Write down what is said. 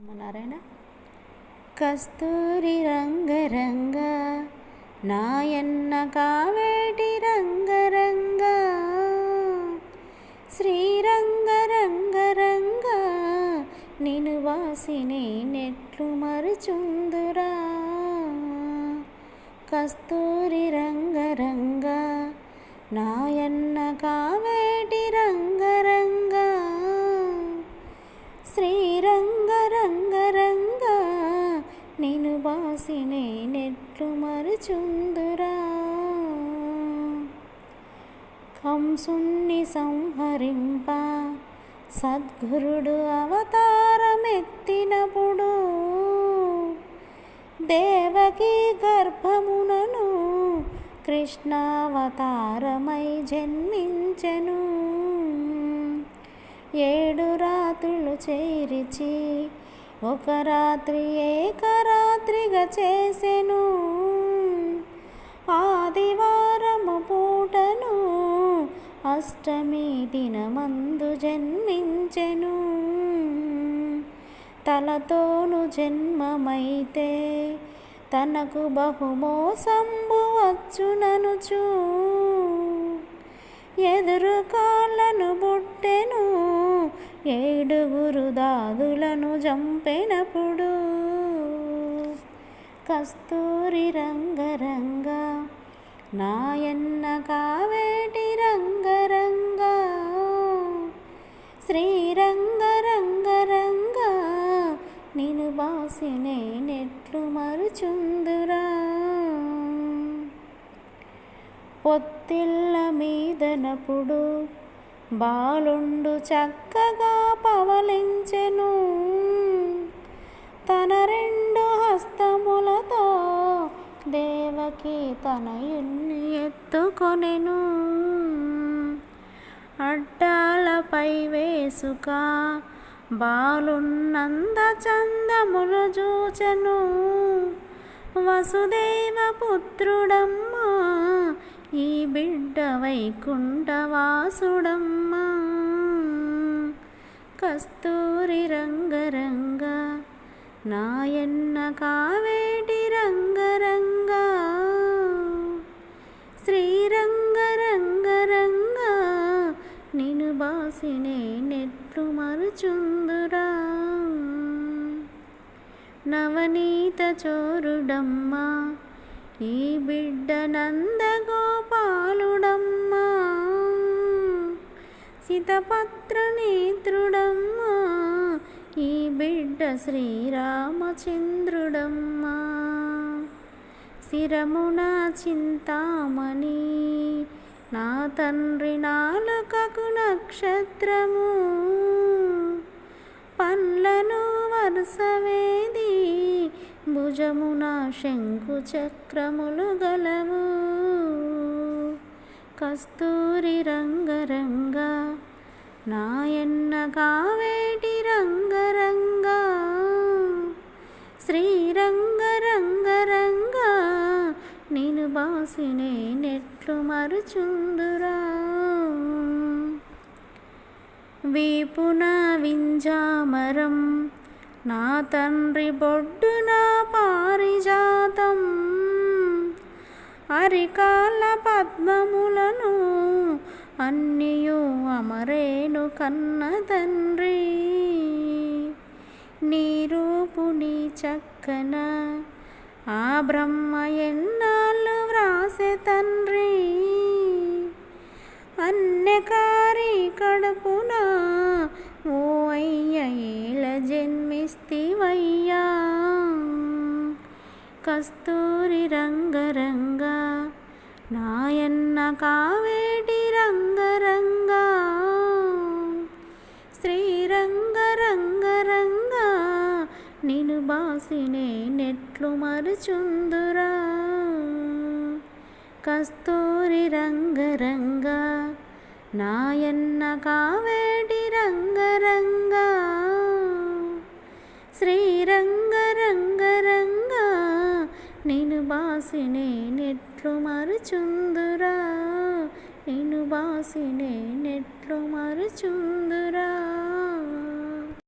నారాయణ కస్తూరి రంగరంగ నాయన్న కావేటి రంగరంగ శ్రీరంగ రంగరంగ నిను వాసిని నెట్లు మరుచుందురా కస్తూరి రంగరంగ నాయన్న కావేటి కంసుణ్ణి సంహరింప. సద్గురుడు అవతారమెత్తినప్పుడు దేవకి గర్భమునను కృష్ణావతారమై జన్మించెను. ఏడు రాత్రులు చేరిచి ఒక రాత్రి ఏకరాత్రిగా చేసెను. అష్టమి దినమందు జన్మించెను. తలతోను జన్మమైతే తనకు బహుమోసంబు వచ్చుననుచూ. ఎదురు కాళ్ళను బుట్టెను ఏడుగురు దాదులను చంపెనప్పుడు కస్తూరి రంగరంగా నాయన్న కావేటి రంగరంగ? శ్రీరంగ రంగరంగ? నిను బాసినే నెట్లు మరుచుందురా. పొత్తిళ్ళ మీదనప్పుడు బాలుండు చక్కగా పవలించెను. తన రెండు దేవకి తనయుణ్ణి ఎత్తుకొనెను. అడ్డాలపై వేసుక బాలున్నంద చందములు చూచెను. వసుదేవ పుత్రుడమ్మా ఈ బిడ్డ వైకుంఠవాసుడమ్మా కస్తూరి రంగరంగ నాయన్న కావేటి రంగరంగ శ్రీరంగ నిను బాసినే నెట్లు మరుచుందురా. నవనీత చోరుడమ్మా ఈ బిడ్డ నందగోపాలుడమ్మా సితపత్ర నేత్రుడమ్మా ఈ బిడ్డ శ్రీరామచంద్రుడమ్మా. శిరమున చింతామణి. నా తండ్రి నాలుకకు నక్షత్రము. పండ్లను వరుసవేది భుజమున శంకు చక్రములు గలవు. కస్తూరి రంగరంగ. నాయన్న కావే నేను బాసినే నెట్లు మరుచుందురా. వీపున వింజామరం నా తండ్రి బొడ్డున పారిజాతం. అరికాల పద్మములను అన్నియు అమరేను కన్న తండ్రి. నీ రూపుని చక్కన ఆ బ్రహ్మ ఎన్నాళ్ళు అన్నకారి కడుపున? ఓ అయ్య ఏల జన్మిస్తివయ్యా. కస్తూరి రంగరంగ నాయన్న కావేటి రంగరంగ. శ్రీరంగ రంగరంగ నిను బాసినే నెట్లు మరుచుందురా. కస్తూరి రంగరంగ నాయన్న కావేటి రంగరంగ శ్రీరంగ రంగరంగ నేను బాసినే నెట్లు మరుచుందురా నేను బాసినే నెట్లు మరుచుందురా